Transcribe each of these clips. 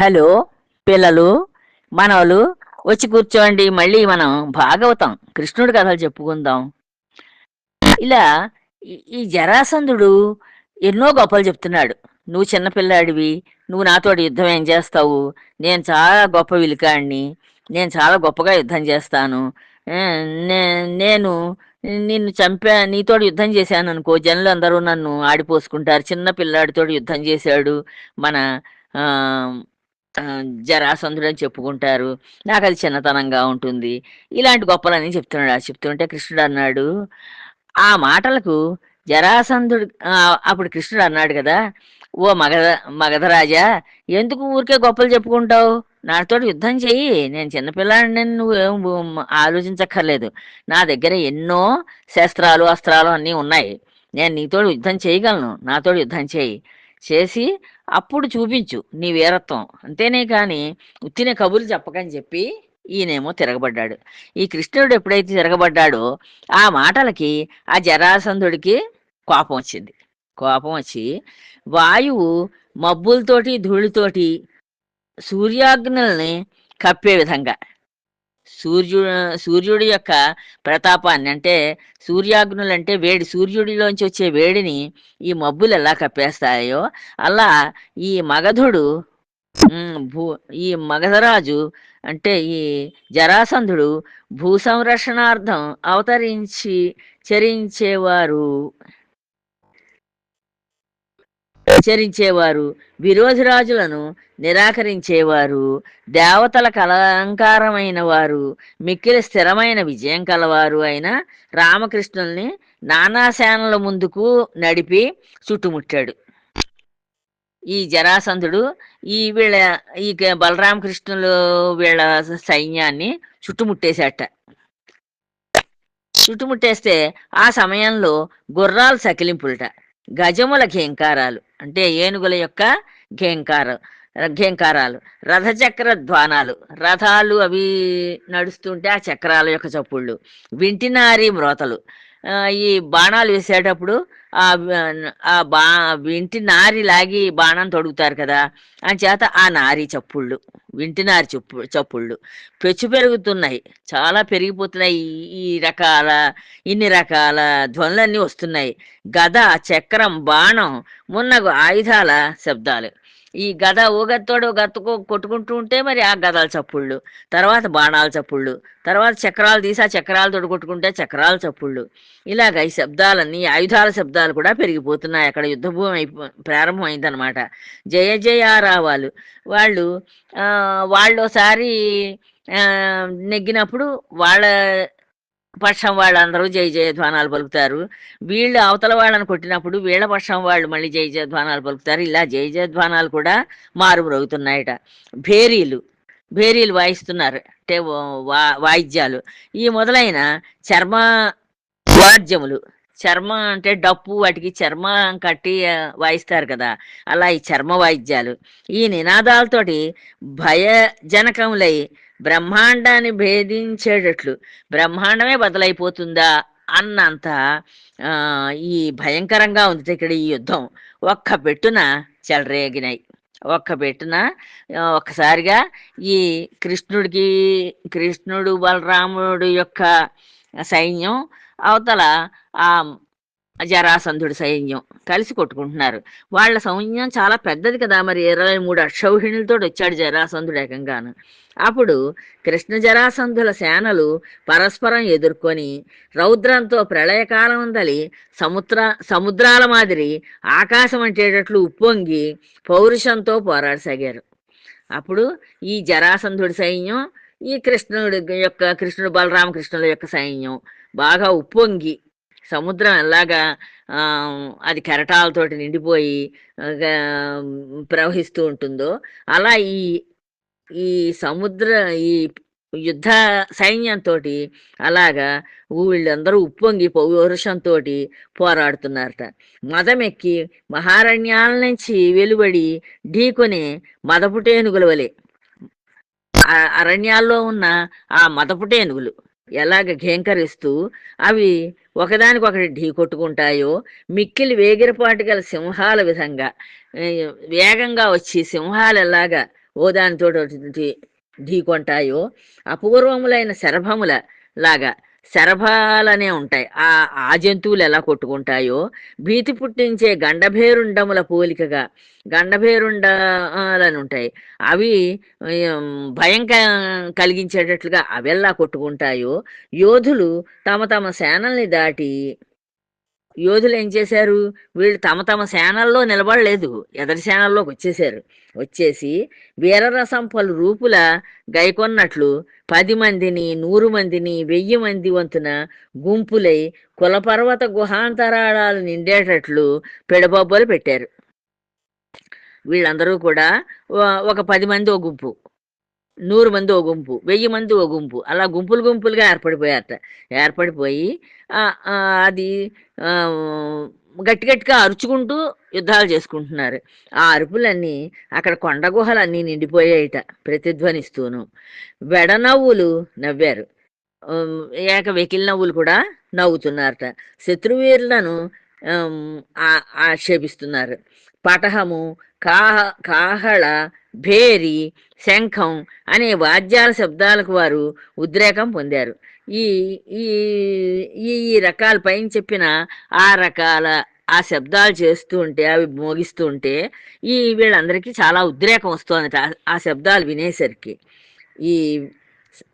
Hello పిల్లలు మనవలు వచ్చి కూర్చోండి మళ్ళీ మనం భాగవతం కృష్ణుడి కథలు చెప్పుకుందాం. ఇలా ఈ- జరాసంధుడు ఎన్నో గొప్పలు చెప్తున్నాడు. నువ్వు చిన్నపిల్లాడివి నువ్వు నాతోటి యుద్ధం ఏం చేస్తావు? నేను చాలా గొప్ప విలికాడిని నేను చాలా గొప్పగా యుద్ధం చేస్తాను. నేను నిన్ను చంపా నీతోటి యుద్ధం చేశాను అనుకో జనులు అందరూ నన్ను ఆడిపోసుకుంటారు. చిన్న పిల్లాడితో యుద్ధం చేశాడు మన ఆ, జరాసంధుడు అని చెప్పుకుంటారు. నాకు అది చిన్నతనంగా ఉంటుంది. ఇలాంటి గొప్పలని చెప్తున్నాడు. చెప్తుంటే కృష్ణుడు అన్నాడు ఆ మాటలకు జరాసంధుడు అప్పుడు కృష్ణుడు అన్నాడు కదా ఓ మగధ మగధరాజా ఎందుకు ఊరికే గొప్పలు చెప్పుకుంటావు? నాతో యుద్ధం చెయ్యి. నేను చిన్నపిల్లాడిని నువ్వు ఏం ఆలోచించక్కర్లేదు. నా దగ్గర ఎన్నో శస్త్రాలు అస్త్రాలు అన్నీ ఉన్నాయి. నేను నీతో యుద్ధం చేయగలను. నాతో యుద్ధం చేయి చేసి అప్పుడు చూపించు నీ వీరత్వం. అంతేనే కానీ ఉత్తిన కబుర్లు చెప్పకని చెప్పి ఈయనేమో తిరగబడ్డాడు. ఈ కృష్ణుడు ఎప్పుడైతే తిరగబడ్డాడో ఆ మాటలకి ఆ జరాసంధుడికి కోపం వచ్చింది. కోపం వచ్చి వాయువు మబ్బులతోటి ధూళితోటి సూర్యాగ్నుల్ని కప్పే విధంగా సూర్యుడు సూర్యుడి యొక్క ప్రతాపాన్ని అంటే సూర్యాగ్నులు అంటే వేడి సూర్యుడిలోంచి వచ్చే వేడిని ఈ మబ్బులు ఎలా కప్పేస్తాయో అలా ఈ మగధుడు భూ ఈ మగధరాజు అంటే ఈ జరాసంధుడు భూ సంరక్షణార్థం అవతరించి చరించేవారు. హెచ్చరించేవారు విరోధిరాజులను నిరాకరించేవారు దేవతలకు అలంకారమైన వారు మిక్కిలి స్థిరమైన విజయం కలవారు అయిన రామకృష్ణుల్ని నానాసేనల ముందుకు నడిపి చుట్టుముట్టాడు. ఈ జరాసంధుడు ఈ వీళ్ళ ఈ బలరామకృష్ణులు వీళ్ళ సైన్యాన్ని చుట్టుముట్టేశాట. చుట్టుముట్టేస్తే ఆ సమయంలో గుర్రాలు సకిలింపులట. గజముల ఘేంకారాలు. అంటే ఏనుగుల యొక్క ఘేంకారం ఘేంకారాలు. రథచక్ర ధ్వానాలు. రథాలు అవి నడుస్తుంటే ఆ చక్రాల యొక్క చప్పుళ్ళు. వింటినారి మ్రోతలు. ఈ బాణాలు వేసేటప్పుడు ఆ బా వింటి నారి లాగి బాణం తొడుగుతారు కదా అని చేత ఆ నారి చప్పుళ్ళు వింటి నారి చెప్పు చప్పుళ్ళు పెచ్చు పెరుగుతున్నాయి చాలా పెరిగిపోతున్నాయి ఈ- ఈ రకాల ఇన్ని రకాల ధ్వనులన్నీ వస్తున్నాయి. గద చక్రం బాణం మున్నగు ఆయుధాల శబ్దాలు. ఈ గద ఓ గత్తోడు గత్తుకో కొట్టుకుంటూ ఉంటే మరి ఆ గదాల చప్పుళ్ళు తర్వాత బాణాల చప్పుళ్ళు తర్వాత చక్రాలు తీసి ఆ చక్రాలతో కొట్టుకుంటే చక్రాల చప్పుళ్ళు. ఇలాగ ఈ శబ్దాలన్నీ ఆయుధాల శబ్దాలు కూడా పెరిగిపోతున్నాయి. అక్కడ యుద్ధభూమి అయి ప్రారంభమైందనమాట జయ జయారావాలు వాళ్ళు వాళ్ళు ఒకసారి నెగ్గినప్పుడు వాళ్ళ పక్షం వాళ్ళందరూ జయ జయధ్వానాలు పలుకుతారు. వీళ్ళు అవతల వాళ్ళని కొట్టినప్పుడు వీళ్ళ పక్షం వాళ్ళు మళ్ళీ జయ జయధ్వానాలు పలుకుతారు. ఇలా జయ జయధ్వానాలు కూడా మారుమ్రోగుతున్నాయట. భేరీలు భేరీలు వాయిస్తున్నారు అంటే వా- వాయిద్యాలు. ఈ మొదలైన చర్మ వాద్యములు చర్మ అంటే డప్పు వాటికి చర్మం కట్టి వాయిస్తారు కదా. అలా ఈ చర్మ వాయిద్యాలు. ఈ నినాదాలతోటి భయజనకములై బ్రహ్మాండాన్ని భేదించేటట్లు బ్రహ్మాండమే బదలైపోతుందా అన్నంత ఈ భయంకరంగా ఉంది ఇక్కడ ఈ యుద్ధం. ఒక్క పెట్టున చెలరేగినాయి. ఒక్క పెట్టున ఒక్కసారిగా ఈ కృష్ణుడికి కృష్ణుడు బలరాముడు యొక్క సైన్యం అవతల ఆ జరాసంధుడి సైన్యం కలిసి కొట్టుకుంటున్నారు. వాళ్ళ సైన్యం చాలా పెద్దది కదా మరి ఇరవై మూడు అక్షౌహిణులతో వచ్చాడు జరాసంధుడు ఏకంగాను. అప్పుడు కృష్ణ జరాసంధుల సేనలు పరస్పరం ఎదుర్కొని రౌద్రంతో ప్రళయకాలం దలి సముద్ర సముద్రాల మాదిరి ఆకాశం అంటేటట్లు ఉప్పొంగి పౌరుషంతో పోరాడసాగారు. అప్పుడు ఈ జరాసంధుడి సైన్యం ఈ కృష్ణుడి యొక్క కృష్ణుడు బలరామకృష్ణుల యొక్క సైన్యం బాగా ఉప్పొంగి సముద్రం ఎలాగా ఆ, అది కెరటాలతోటి నిండిపోయి ప్రవహిస్తూ ఉంటుందో అలా ఈ ఈ సముద్ర ఈ యుద్ధ సైన్యంతో అలాగా వీళ్ళందరూ ఉప్పొంగి పౌరుషంతో పోరాడుతున్నారట. మదమెక్కి మహారణ్యాల నుంచి వెలువడి ఢీకొని మదపుటేనుగుల వలె. అరణ్యాల్లో ఉన్న ఆ మదపుటేనుగులు. ఎలాగ ఘేంకరిస్తూ అవి ఒకదానికొకటి ఢీ కొట్టుకుంటాయో మిక్కిలి వేగిరపాటు గల సింహాల విధంగా వేగంగా వచ్చి సింహాలు ఎలాగా ఓ దానితో ఢీకొంటాయో అపూర్వములైన శరభముల లాగా శరభాలనే ఉంటాయి. ఆ ఆ జంతువులు ఎలా కొట్టుకుంటాయో భీతి పుట్టించే గండభేరుండముల పోలికగా గండభేరుండాలని ఉంటాయి. అవి భయం క- కలిగించేటట్లుగా అవెల్లా కొట్టుకుంటాయో యోధులు తమ తమ సేనల్ని దాటి యోధులు ఏం చేశారు? వీళ్ళు తమ తమ సేనల్లో నిలబడలేదు. ఎదరి సేనల్లోకి వచ్చేసారు వచ్చేసి వీరరసం పలు రూపుల గైకొన్నట్లు పది మందిని నూరు మందిని వెయ్యి మంది వంతున గుంపులై కులపర్వత గుహాంతరాళాలు నిండేటట్లు పిడబొబ్బలు పెట్టారు. వీళ్ళందరూ కూడా ఒక పది మంది ఓ గుంపు. నూరు మంది ఓ గుంపు వెయ్యి మంది ఓ గుంపు అలా గుంపులు గుంపులుగా ఏర్పడిపోయారట. ఏర్పడిపోయి అది గట్టి గట్టిగా అరుచుకుంటూ యుద్ధాలు చేసుకుంటున్నారు. ఆ అరుపులన్నీ అక్కడ కొండ గుహలన్నీ నిండిపోయాయిట ప్రతిధ్వనిస్తూను. వెడనవ్వులు నవ్వారు. ఏక వెకిలి నవ్వులు కూడా నవ్వుతున్నారట. శత్రువీరులను ఆక్షేపిస్తున్నారు. పటహము కాహ కాహళ భేరి శంఖం అనే వాద్యాల శబ్దాలకు వారు ఉద్రేకం పొందారు. ఈ ఈ ఈ రకాల పైన చెప్పిన ఆ రకాల ఆ శబ్దాలు చేస్తూ ఉంటే అవి మోగిస్తూ ఉంటే ఈ వీళ్ళందరికీ చాలా ఉద్రేకం వస్తుంది ఆ శబ్దాలు వినేసరికి. ఈ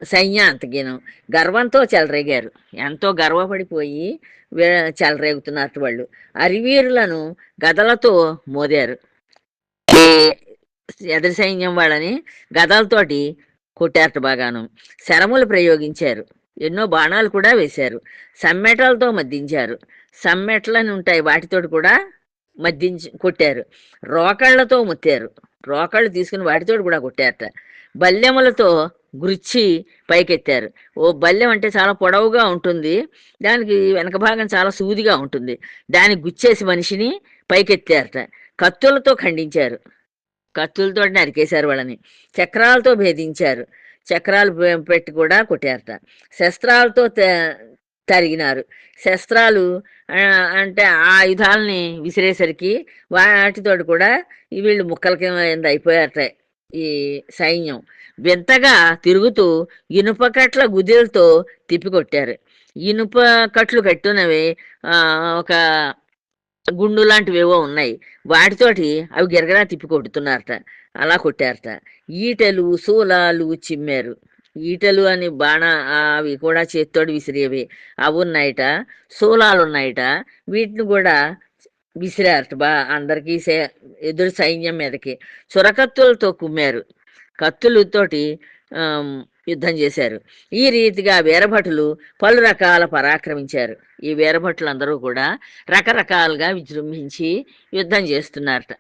సైన్యాంతగినం గర్వంతో చెలరేగారు. ఎంతో గర్వపడిపోయి చెలరేగుతున్నారు వాళ్ళు. అరివీరులను గదలతో మోదారు. ఎదురు సైన్యం వాళ్ళని గదలతోటి కొట్టారట బాగాను. శరములు ప్రయోగించారు. ఎన్నో బాణాలు కూడా వేశారు. సమ్మెటలతో మద్దించారు. సమ్మెట్లని ఉంటాయి వాటితోటి కూడా మద్దించి కొట్టారు. రోకళ్ళతో ముత్తారు. రోకళ్ళు తీసుకుని వాటితోటి కూడా కొట్టారట. బల్యములతో గురిచి పైకెత్తారు. ఓ బల్యం అంటే చాలా పొడవుగా ఉంటుంది. దానికి వెనక భాగం చాలా సూదిగా ఉంటుంది. దాన్ని గుచ్చేసి మనిషిని పైకెత్తారట. కత్తులతో ఖండించారు. కత్తులతో నరికేశారు వాళ్ళని. చక్రాలతో భేదించారు. చక్రాలు పెట్టి కూడా కొట్టారట. శస్త్రాలతో తరిగినారు. శస్త్రాలు అంటే ఆ ఆయుధాలని విసిరేసరికి వాటితో కూడా వీళ్ళు ముక్కల కింద అయిపోయారట ఈ సైన్యం. వింతగా తిరుగుతూ ఇనుపకట్ల గుదిలతో తిప్పికొట్టారు ఇనుప కట్లు కట్టునవి ఒక గుండు లాంటివి ఏవో ఉన్నాయి. వాటితోటి అవి గిరగరా తిప్పి కొడుతున్నారట అలా కొట్టారట. ఈటలు శూలాలు చిమ్మారు. ఈటలు అని బాణ అవి కూడా చేత్తోడు విసిరేవి. అవి ఉన్నాయట. సూలాలు ఉన్నాయట. వీటిని కూడా విసిరారట బా అందరికీ సే- ఎదురు సైన్యం మీదకి. సురకత్తులతో కుమ్మారు. కత్తులతోటి యుద్ధం చేశారు. ఈ రీతిగా వీరభటులు పలు రకాల పరాక్రమించారు. ఈ వీరభటులందరూ కూడా రకరకాలుగా విజృంభించి యుద్ధం చేస్తున్నారట.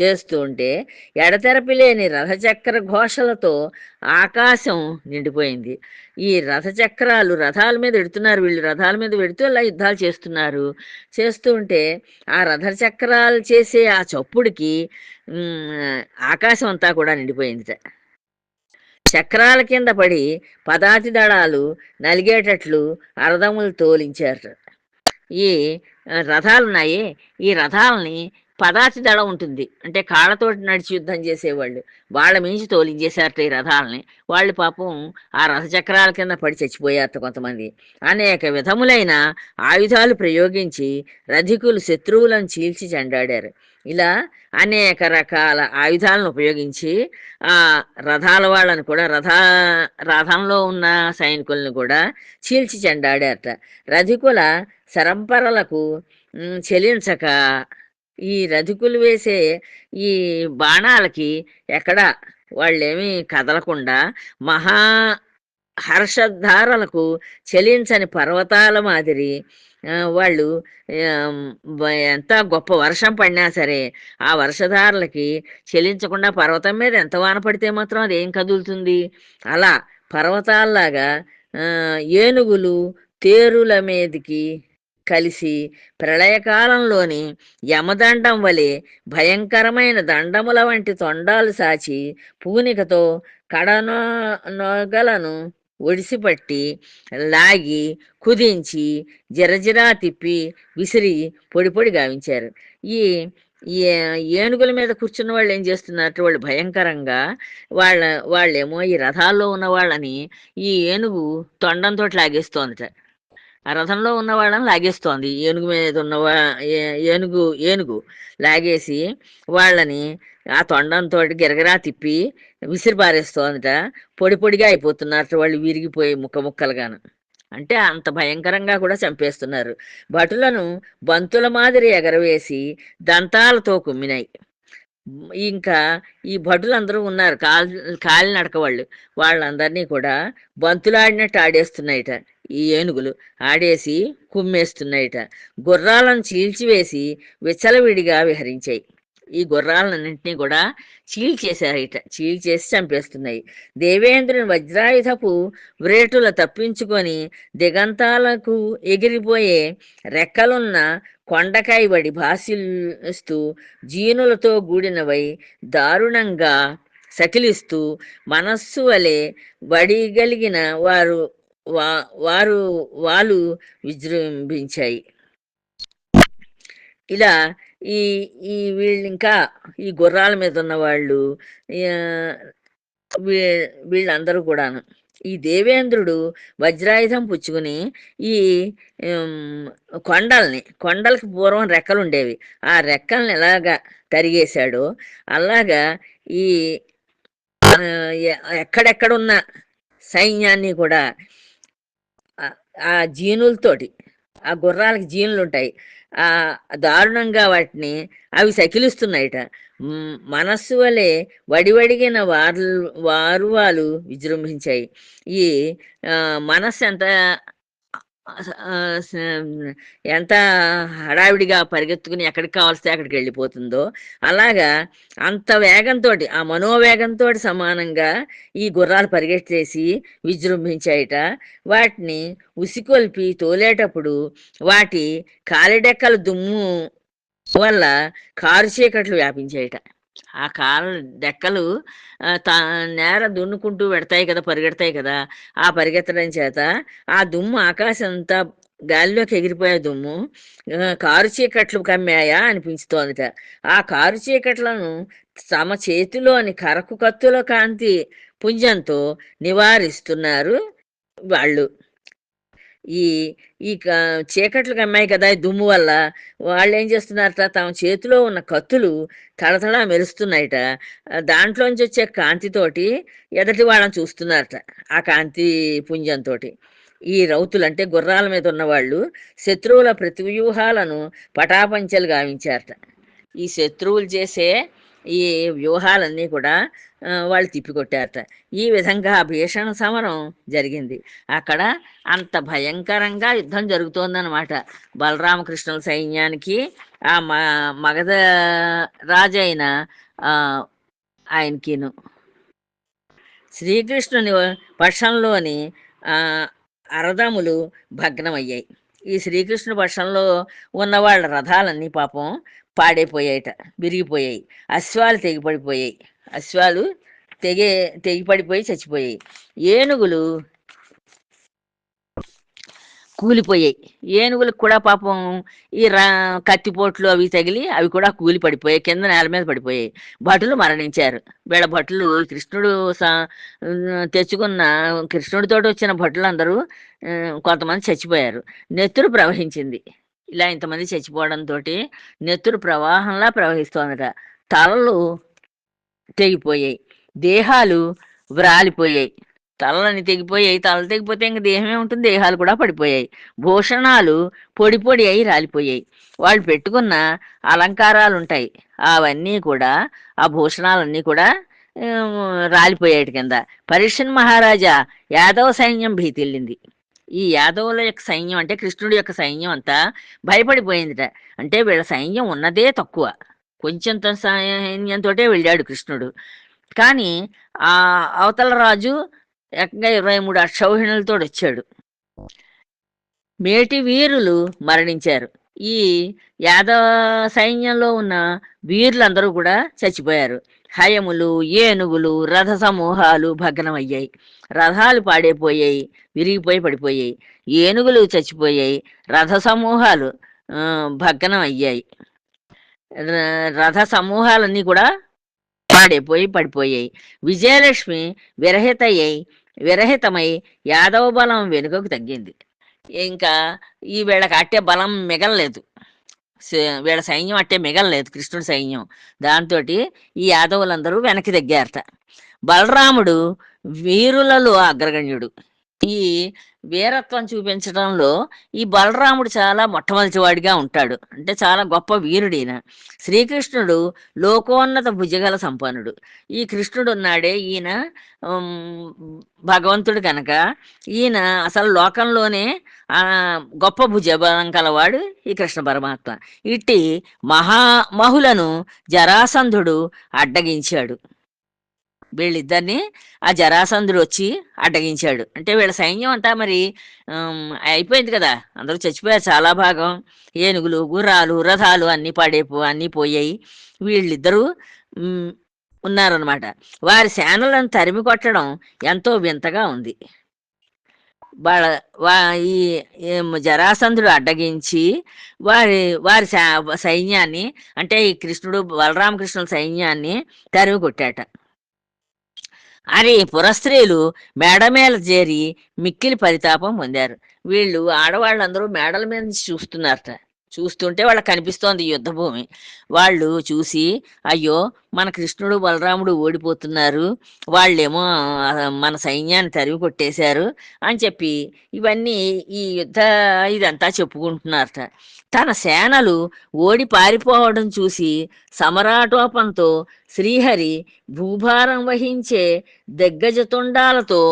చేస్తూ ఉంటే ఎడతెరపి లేని రథచక్ర ఘోషలతో ఆకాశం నిండిపోయింది. ఈ రథచక్రాలు రథాల మీద పెడుతున్నారు వీళ్ళు రథాల మీద పెడుతూ ఇలా యుద్ధాలు చేస్తున్నారు. చేస్తూ ఉంటే ఆ రథచక్రాలు చేసే ఆ చప్పుడికి ఆకాశం అంతా కూడా నిండిపోయిందిట. చక్రాల కింద పడి పదాతి దళాలు నలిగేటట్లు అరదములు తోలించారు. ఈ రథాలున్నాయి? ఈ రథాలని పదాతి దళం ఉంటుంది. అంటే కాళ్ళతోటి నడిచి యుద్ధం చేసేవాళ్ళు. వాళ్ళ మించి తోలించేశారట ఈ రథాలని. వాళ్ళు పాపం ఆ రథచక్రాల కింద పడి చచ్చిపోయారట కొంతమంది. అనేక విధములైన ఆయుధాలు ప్రయోగించి రధికులు శత్రువులను చీల్చి చెండాడారు. ఇలా అనేక రకాల ఆయుధాలను ఉపయోగించి ఆ రథాల వాళ్ళని కూడా రథ రథంలో ఉన్న సైనికులను కూడా చీల్చి చెండాడారట. రధికుల శరంపరలకు చెలించక ఈ రధికులు వేసే ఈ బాణాలకి ఎక్కడ వాళ్ళేమీ కదలకుండా మహా హర్షధారలకు చెలించని పర్వతాల మాదిరి వాళ్ళు ఎంత గొప్ప వర్షం పడినా సరే ఆ వర్షధారలకి చెలించకుండా పర్వతం మీద ఎంత వాన పడితే మాత్రం అది ఏం కదులుతుంది? అలా పర్వతాల్లాగా ఏనుగులు తేరుల మీదకి కలిసి ప్రళయకాలంలోని యమదండం వలె భయంకరమైన దండముల వంటి తొండాలు సాచి పూనికతో కడనో నొగలను ఒడిసిపట్టి లాగి కుదించి జరజిరా తిప్పి విసిరి పొడి పొడి గావించారు. ఈ ఈ ఏనుగుల మీద కూర్చున్న వాళ్ళు ఏం చేస్తున్నారు? వాళ్ళు భయంకరంగా వాళ్ళ వాళ్ళేమో ఈ రథాల్లో ఉన్న వాళ్ళని ఈ ఏనుగు తొండంతో లాగేస్తోందట. ఆ రథంలో ఉన్న వాళ్ళని లాగేస్తోంది. ఏనుగు మీద ఉన్న ఏ- ఏనుగు ఏనుగు లాగేసి వాళ్ళని ఆ తొండంతో గిరగరా తిప్పి విసిరిపారేస్తోందట. పొడి పొడిగా అయిపోతున్నారు. వాళ్ళు విరిగిపోయి ముక్క ముక్కలుగాను. అంటే అంత భయంకరంగా కూడా చంపేస్తున్నారు. భటులను బంతుల మాదిరి ఎగరవేసి దంతాలతో కుమ్మినాయి. ఇంకా ఈ భటులందరూ ఉన్నారు. కాల్ కాలి నడక వాళ్ళు. వాళ్ళందరినీ కూడా బంతులాడినట్టు ఆడేస్తున్నాయిట. ఈ ఏనుగులు ఆడేసి కుమ్మేస్తున్నాయిట. గుర్రాలను చీల్చివేసి విచ్చలవిడిగా విహరించాయి. ఈ గుర్రాలన్నింటినీ కూడా చీల్చేశారట చీల్చేసి చంపేస్తున్నాయి. దేవేంద్రుని వజ్రాయుధపు వ్రేటుల తప్పించుకొని దిగంతాలకు ఎగిరిపోయే రెక్కలున్న కొండకాయ బడి భాసిస్తూ జీనులతో కూడినవై దారుణంగా సకిలిస్తూ మనస్సు వలె వడిగలిగిన వారు వా వారు వాళ్ళు విజృంభించాయి. ఇలా ఈ ఈ వీళ్ళు ఇంకా ఈ గుర్రాల మీద ఉన్న వాళ్ళు వీ- వీళ్ళందరూ కూడాను. ఈ దేవేంద్రుడు వజ్రాయుధం పుచ్చుకుని ఈ కొండల్ని కొండలకి పూర్వం రెక్కలు ఉండేవి. ఆ రెక్కల్ని ఎలాగా తరిగేశాడో అలాగా ఈ ఎక్కడెక్కడున్న సైన్యాన్ని కూడా ఆ- జీనులతోటి ఆ గుర్రాలకి జీనులు ఉంటాయి ఆ దారుణంగా వాటిని అవి సకిలిస్తున్నాయిట మనస్సు వలె వడివడిగిన వారు వారు వాళ్ళు విజృంభించాయి. ఈ ఆ, మనస్సు ఎంత ఎంత హడావిడిగా పరిగెత్తుకుని ఎక్కడికి కావాల్స్తే అక్కడికి వెళ్ళిపోతుందో అలాగా అంత వేగంతో ఆ మనోవేగంతో సమానంగా ఈ గుర్రాలు పరిగెత్తేసి విజృంభించాయిట. వాటిని ఉసికొల్పి తోలేటప్పుడు వాటి కాలిడెక్కల దుమ్ము వల్ల కారు చీకట్లు వ్యాపించాయిట. ఆ కారు డెక్కలు తా నేర దున్నుకుంటూ పెడతాయి కదా పరిగెడతాయి కదా ఆ పరిగెత్తడం చేత ఆ దుమ్ము ఆకాశం అంతా గాలిలోకి ఎగిరిపోయే దుమ్ము కారు చీకట్లు కమ్మాయా అనిపించుతోందిట. ఆ కారు చీకట్లను తమ చేతిలోని కరకు కత్తుల కాంతి పుంజంతో నివారిస్తున్నారు వాళ్ళు. ఈ ఈ క- చీకట్లు కమ్మాయి కదా ఈ దుమ్ము వల్ల. వాళ్ళు ఏం చేస్తున్నారట? తమ చేతిలో ఉన్న కత్తులు తడతడా మెరుస్తున్నాయట. దాంట్లోంచి వచ్చే కాంతితోటి ఎదటి వాళ్ళని చూస్తున్నారట ఆ కాంతి పుంజంతో ఈ రౌతులు అంటే గుర్రాల మీద ఉన్నవాళ్ళు శత్రువుల ప్రతివ్యూహాలను పటాపంచలు గావించారట. ఈ శత్రువులు చేసే ఈ వ్యూహాలన్నీ కూడా వాళ్ళు తిప్పికొట్టారట. ఈ విధంగా భీషణ సమరం జరిగింది. అక్కడ అంత భయంకరంగా యుద్ధం జరుగుతోందన్నమాట. బలరామకృష్ణుల సైన్యానికి ఆ మ మగధ రాజు అయిన ఆ, ఆయనకిను. శ్రీకృష్ణుని పక్షంలోని ఆ, అరదములు భగ్నమయ్యాయి. ఈ శ్రీకృష్ణుని పక్షంలో ఉన్న వాళ్ళ రథాలన్నీ పాపం పాడైపోయాయట విరిగిపోయాయి. అశ్వాలు తెగిపడిపోయాయి. అశ్వాలు తెగే తెగిపడిపోయి చచ్చిపోయాయి. ఏనుగులు కూలిపోయాయి. ఏనుగులకు కూడా పాపం ఈ రా కత్తిపోట్లు అవి తగిలి అవి కూడా కూలి పడిపోయాయి కింద నేల మీద పడిపోయాయి. భటులు మరణించారు. వీళ్ళ భటులు కృష్ణుడు తెచ్చుకున్న కృష్ణుడితో వచ్చిన భటులందరూ కొంతమంది చచ్చిపోయారు. నెత్తురు ప్రవహించింది. ఇలా ఇంతమంది చచ్చిపోవడంతో నెత్తురు ప్రవాహంలా ప్రవహిస్తోందట. తలలు తెగిపోయాయి. దేహాలు వ్రాలిపోయాయి. తలలని తెగిపోయాయి. తలలు తెగిపోతే ఇంక దేహమే ఉంటుంది. దేహాలు కూడా పడిపోయాయి. భూషణాలు పొడి పొడి అయి రాలిపోయాయి. వాళ్ళు పెట్టుకున్న అలంకారాలు ఉంటాయి అవన్నీ కూడా ఆ భూషణాలన్నీ కూడా ఏం, కింద. పరీక్షన్ మహారాజా యాదవ సైన్యం భీతిల్లింది. ఈ యాదవుల యొక్క సైన్యం అంటే కృష్ణుడి యొక్క సైన్యం అంతా భయపడిపోయిందిట. అంటే వీళ్ళ సైన్యం ఉన్నదే తక్కువ. కొంచెంత సైన్యంతో వెళ్ళాడు కృష్ణుడు. కానీ ఆ అవతల రాజు ఏకంగా ఇరవై మూడు అక్షౌహిణులతో వచ్చాడు. మేటి వీరులు మరణించారు. ఈ యాదవ సైన్యంలో ఉన్న వీరులందరూ కూడా చచ్చిపోయారు. హయములు ఏనుగులు రథ సమూహాలు భగ్నమయ్యాయి. రథాలు పాడైపోయాయి విరిగిపోయి పడిపోయాయి. ఏనుగులు చచ్చిపోయాయి రథ సమూహాలు భగ్నం అయ్యాయి ర- రథ సమూహాలన్నీ కూడా పాడైపోయి పడిపోయాయి. విజయలక్ష్మి విరహితయ్యై విరహితమై యాదవ బలం వెనుకకు తగ్గింది. ఇంకా ఈ వీళ్ళకి అట్టే బలం మిగలలేదు. వీళ్ళ సైన్యం అట్టే మిగలలేదు కృష్ణుడి సైన్యం. దాంతో ఈ యాదవులందరూ వెనక్కి తగ్గారట బలరాముడు వీరులలో అగ్రగణ్యుడు. ఈ వీరత్వం చూపించడంలో ఈ బలరాముడు చాలా మొట్టమొదటివాడిగా ఉంటాడు. అంటే చాలా గొప్ప వీరుడీన శ్రీకృష్ణుడు లోకోన్నత భుజగల సంపన్నుడు. ఈ కృష్ణుడు ఉన్నాడే ఈయన భగవంతుడు కనుక ఈయన అసలు లోకంలోనే గొప్ప భుజబలం కలవాడు ఈ కృష్ణ పరమాత్మ. ఇట్టి మహామహులను జరాసంధుడు అడ్డగించాడు. వీళ్ళిద్దరిని ఆ జరాసంధుడు వచ్చి అడ్డగించాడు. అంటే వీళ్ళ సైన్యం అంతా మరి అయిపోయింది కదా. అందరూ చచ్చిపోయారు చాలా భాగం. ఏనుగులు గుర్రాలు రథాలు అన్నీ పాడైపో అన్నీ పోయాయి. వీళ్ళిద్దరూ ఉన్నారనమాట వారి సేనలను తరిమి కొట్టడం ఎంతో వింతగా ఉంది. వాళ్ళ వా ఈ జరాసంధుడు అడ్డగించి వారి వారి సైన్యాన్ని అంటే ఈ కృష్ణుడు బలరామకృష్ణుల సైన్యాన్ని తరిమి కొట్టాట. అని పురస్త్రీలు మేడ మీద చేరి మిక్కిలి పరితాపం పొందారు. వీళ్ళు ఆడవాళ్ళందరూ మేడల మీద నుంచి చూస్తున్నారట. చూస్తుంటే వాళ్ళకి కనిపిస్తోంది యుద్ధభూమి. వాళ్ళు చూసి అయ్యో మన కృష్ణుడు బలరాముడు ఓడిపోతున్నారు. వాళ్ళేమో మన సైన్యాన్ని తరిమి కొట్టేశారు అని చెప్పి ఇవన్నీ ఈ యుద్ధ ఇదంతా చెప్పుకుంటున్నారట. తన సేనలు ఓడి పారిపోవడం చూసి సమరాటోపంతో శ్రీహరి భూభారం వహించే దిగ్గజతుండాలతో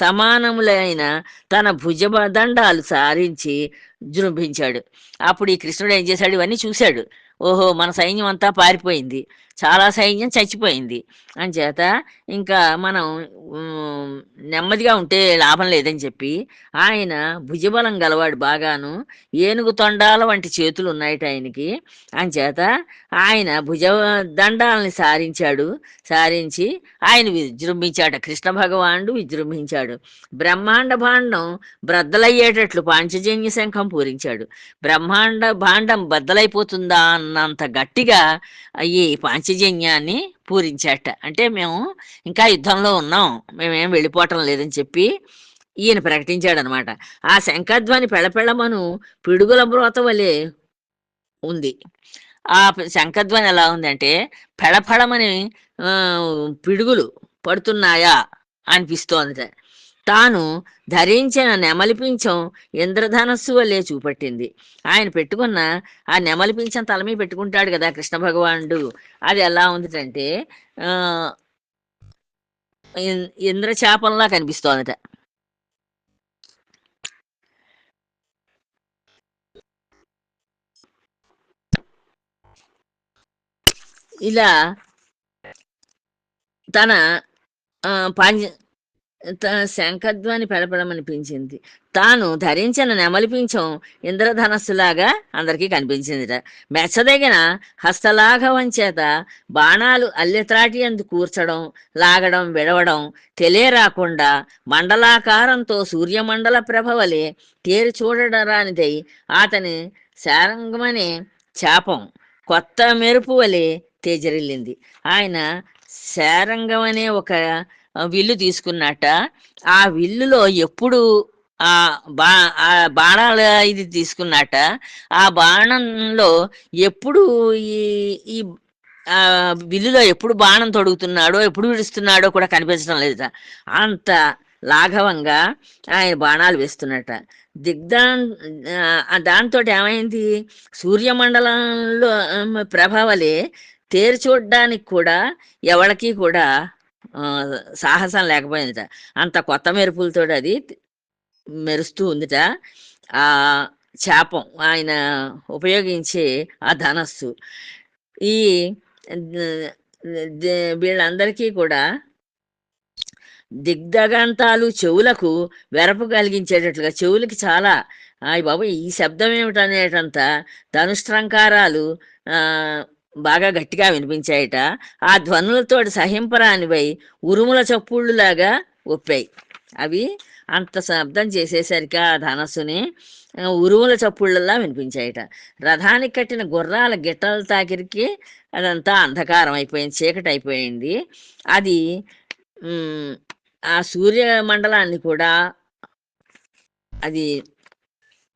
సమానములైన తన భుజదండాలు సారించి జృంభించాడు. అప్పుడు ఈ కృష్ణుడు ఏం చేశాడు? ఇవన్నీ చూశాడు. ఓహో మన సైన్యం అంతా పారిపోయింది. చాలా సైన్యం చచ్చిపోయింది. అని చేత ఇంకా మనం నెమ్మదిగా ఉంటే లాభం లేదని చెప్పి ఆయన భుజబలం గలవాడు బాగాను ఏనుగు తొండాల వంటి చేతులు ఉన్నాయట ఆయనకి. అని చేత ఆయన భుజ దండాలని సారించాడు. సారించి ఆయన విజృంభించాడు కృష్ణ భగవానుడు విజృంభించాడు. బ్రహ్మాండ భాండం బ్రద్దలయ్యేటట్లు పాంచజన్య శంఖం పూరించాడు. బ్రహ్మాండ భాండం బద్దలైపోతుందా అన్నంత గట్టిగా ఈ పాంచజన్యాన్ని పూరించాట అంటే మేము ఇంకా యుద్ధంలో ఉన్నాం. మేమేం వెళ్ళిపోవటం లేదని చెప్పి ఈయన ప్రకటించాడనమాట. ఆ శంఖధ్వని పెళపెళమను పిడుగుల బ్రోత వలె ఉంది. ఆ శంఖధ్వని ఎలా ఉందంటే పెళపెళమని పిడుగులు పడుతున్నాయా అనిపిస్తోంది తాను ధరించిన నెమలి పింఛం ఇంద్రధనస్సు వల్లే చూపట్టింది. ఆయన పెట్టుకున్న ఆ నెమలి పింఛం తల మీద పెట్టుకుంటాడు కదా కృష్ణ భగవానుడు. అది ఎలా ఉందిటంటే ఆ ఇంద్రచాపంలా కనిపిస్తోందట. ఇలా తన ఆ, పంజ తన శంఖధ్వని పెడపడమనిపించింది తాను ధరించిన నెమలిపించం ఇంద్రధనస్సులాగా అందరికీ కనిపించిందిట. మెచ్చదగిన హస్తలాఘవం చేత బాణాలు అల్లెత్రాటి అందు కూర్చడం లాగడం విడవడం తెలియరాకుండా మండలాకారంతో సూర్యమండల ప్రభవలే తేరి చూడరానిదై అతని శారంగమనే చాపం కొత్త మెరుపు వలె తేజరిల్లింది. ఆయన శారంగం అనే ఒక విల్లు తీసుకున్నట్ట. ఆ విల్లులో ఎప్పుడు ఆ బా ఆ బాణాల ఇది తీసుకున్నట్ట. ఆ బాణంలో ఎప్పుడు ఈ ఈ ఆ విల్లులో ఎప్పుడు బాణం తొడుగుతున్నాడో ఎప్పుడు విడుస్తున్నాడో కూడా కనిపించడం లేదు అంత లాఘవంగా ఆయన బాణాలు వేస్తున్నట్ట. దిగ్దా దాంతో ఏమైంది? సూర్యమండలంలో ప్రభావలే తేరు చూడడానికి కూడా ఎవరికి కూడా సాహసం లేకపోయిందిట అంత కొత్త మెరుపులతో అది మెరుస్తూ ఉందిట. ఆ శాపం ఆయన ఉపయోగించే ఆ ధనస్సు. ఈ వీళ్ళందరికీ కూడా దిగ్దగంతాలు చెవులకు వెరపు కలిగించేటట్లుగా చెవులకి చాలా అయ్య బాబు ఈ శబ్దం ఏమిటనేటంత ధనుష్ట్రంకారాలు బాగా గట్టిగా వినిపించాయట. ఆ ధ్వనులతో సహింపరానివై ఉరుముల చప్పుళ్ళులాగా ఒప్పాయి. అవి అంత శబ్దం చేసేసరికి ఆ ధనస్సుని ఉరుముల ఉరువుల చప్పుళ్ళలా వినిపించాయట. రథానికి కట్టిన గుర్రాల గిట్టల తాకిరికి అదంతా అంధకారం అయిపోయింది చీకటి అయిపోయింది అది ఆ సూర్య మండలాన్ని కూడా అది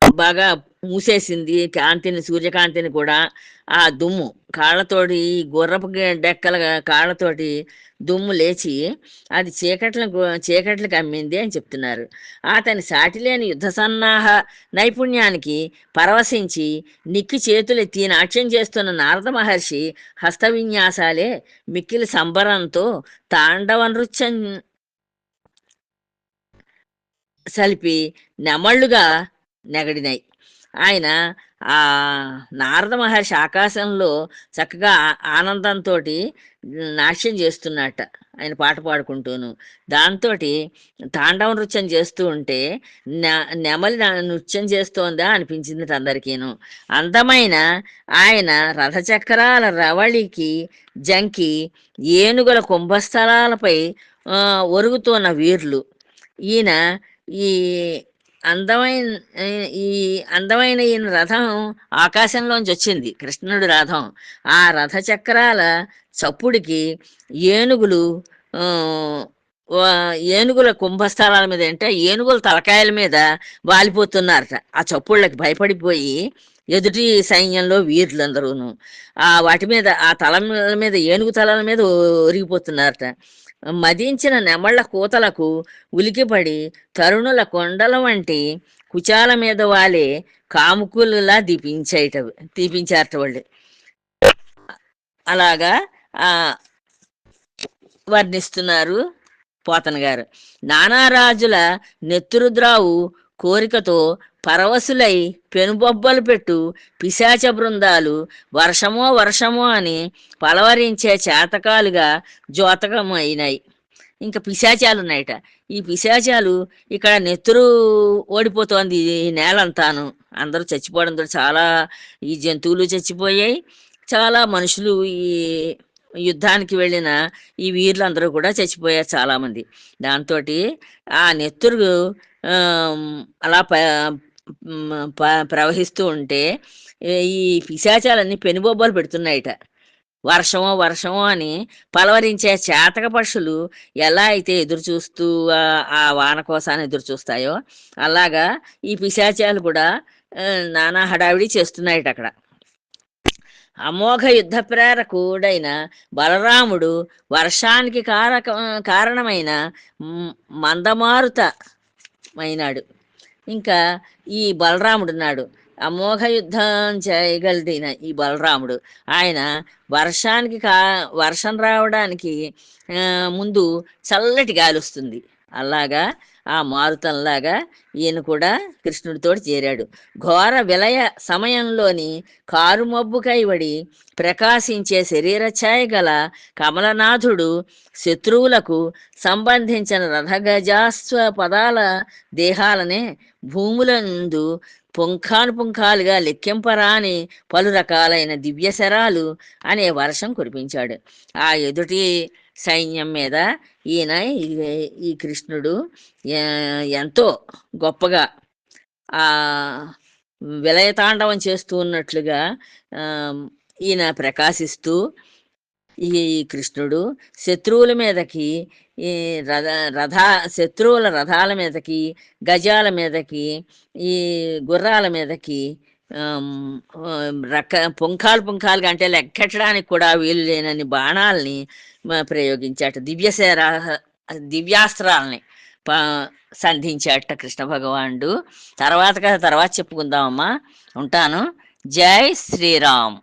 బాగా మూసేసింది కాంతిని సూర్యకాంతిని కూడా ఆ దుమ్ము. కాళ్ళతోటి గుర్రపు డెక్కల కాళ్ళతోటి దుమ్ము లేచి అది చీకట్లకు చీకట్లకు అమ్మింది అని చెప్తున్నారు. అతని సాటిలేని యుద్ధ సన్నాహ నైపుణ్యానికి పరవశించి నిక్కి చేతులెత్తి నాట్యం చేస్తున్న నారద మహర్షి హస్త విన్యాసాలే మిక్కిలి సంబరంతో తాండవ నృత్యం సలిపి నెమళ్ళుగా నెగడినాయి ఆయన ఆ నారద మహర్షి ఆకాశంలో చక్కగా ఆనందంతో నాట్యం చేస్తున్నట్ట ఆయన పాట పాడుకుంటూను. దాంతో తాండవ నృత్యం చేస్తూ ఉంటే నె- నెమలి నృత్యం చేస్తోందా అనిపించింది అందరికీను. అందమైన ఆయన రథచక్రాల రవళికి జంకి ఏనుగుల కుంభస్థలాలపై ఒరుగుతున్న వీర్లు. ఈయన ఈ అందమైన ఈ అందమైన ఈయన రథం ఆకాశంలోంచి వచ్చింది కృష్ణుడి రథం. ఆ రథ చక్రాల చప్పుడికి ఏనుగులు ఏనుగుల కుంభస్థలాల మీద అంటే ఏనుగుల తలకాయల మీద వాలిపోతున్నారట. ఆ చప్పుళ్ళకి భయపడిపోయి ఎదుటి సైన్యంలో వీరులందరూను. ఆ వాటి మీద ఆ తల మీద ఏనుగు తలల మీద ఒరిగిపోతున్నారట. మదించిన నెమళ్ళ కూతలకు ఉలికిపడి తరుణుల కొండల వంటి కుచాల మీద వాలే కాముకులులా దీపించేట దీపించారట వాళ్ళు. అలాగా ఆ వర్ణిస్తున్నారు పోతన గారు. నానారాజుల నెత్తురుద్రావు కోరికతో పరవశులై పెనుబొబ్బలు పెట్టు పిశాచ బృందాలు వర్షమో వర్షమో అని పలవరించే చేతకాలుగా అయినాయి ఇంకా పిశాచాలు ఉన్నాయట ఈ పిశాచాలు ఇక్కడ నెత్తురు ఓడిపోతోంది ఈ నేలంతాను. అందరూ చచ్చిపోవడంతో చాలా ఈ జంతువులు చచ్చిపోయాయి. చాలా మనుషులు ఈ యుద్ధానికి వెళ్ళిన ఈ వీరులందరూ కూడా చచ్చిపోయారు చాలామంది. దాంతో ఆ నెత్తురు అలా ప- ప్రవహిస్తూ ఉంటే ఈ పిశాచాలన్నీ పెనుబొబ్బలు పెడుతున్నాయట. వర్షమో వర్షమో అని పలవరించే చేతక పక్షులు ఎలా అయితే ఎదురు చూస్తూ ఆ- వాన కోసాన్ని ఎదురు చూస్తాయో అలాగా ఈ పిశాచాలు కూడా నానా హడావిడి చేస్తున్నాయట అక్కడ. అమోఘ యుద్ధ ప్రేరకుడైన బలరాముడు వర్షానికి కారక కారణమైన మందమారుత మైనాడు ఇంకా ఈ బలరాముడున్నాడు అమోఘ యుద్ధం చేయగలిగిన ఈ బలరాముడు. ఆయన వర్షానికి కా వర్షం రావడానికి ముందు చల్లటి గాలి వస్తుంది. అలాగా ఆ మారుతంలాగా ఈయన కూడా కృష్ణుడితో చేరాడు. ఘోర విలయ సమయంలోని కారు మబ్బుకైవడి ప్రకాశించే శరీర ఛాయ గల కమలనాథుడు శత్రువులకు సంబంధించిన రథగజాస్వ పదాల దేహాలనే భూములందు పుంఖానుపుంఖాలుగా లెక్కింపరాని పలు రకాలైన దివ్యశరాలు అనే వర్షం కురిపించాడు. ఆ ఎదుటి సైన్యం మీద ఈయన ఈ- కృష్ణుడు ఎంతో గొప్పగా ఆ విలయతాండవం చేస్తూ ఉన్నట్లుగా ఈయన ప్రకాశిస్తూ ఈ కృష్ణుడు శత్రువుల మీదకి ఈ రథ రథ శత్రువుల రథాల మీదకి గజాల మీదకి ఈ గుర్రాల మీదకి రక పుంఖాలు పుంఖాలుగా అంటే లెక్కెట్టడానికి కూడా వీలు లేనన్ని బాణాలని ప్రయోగించాట. దివ్యశర దివ్యాస్త్రాలని సంధించాట కృష్ణ భగవానుడు. తర్వాత తర్వాత చెప్పుకుందామమ్మా. ఉంటాను. జై శ్రీరామ్.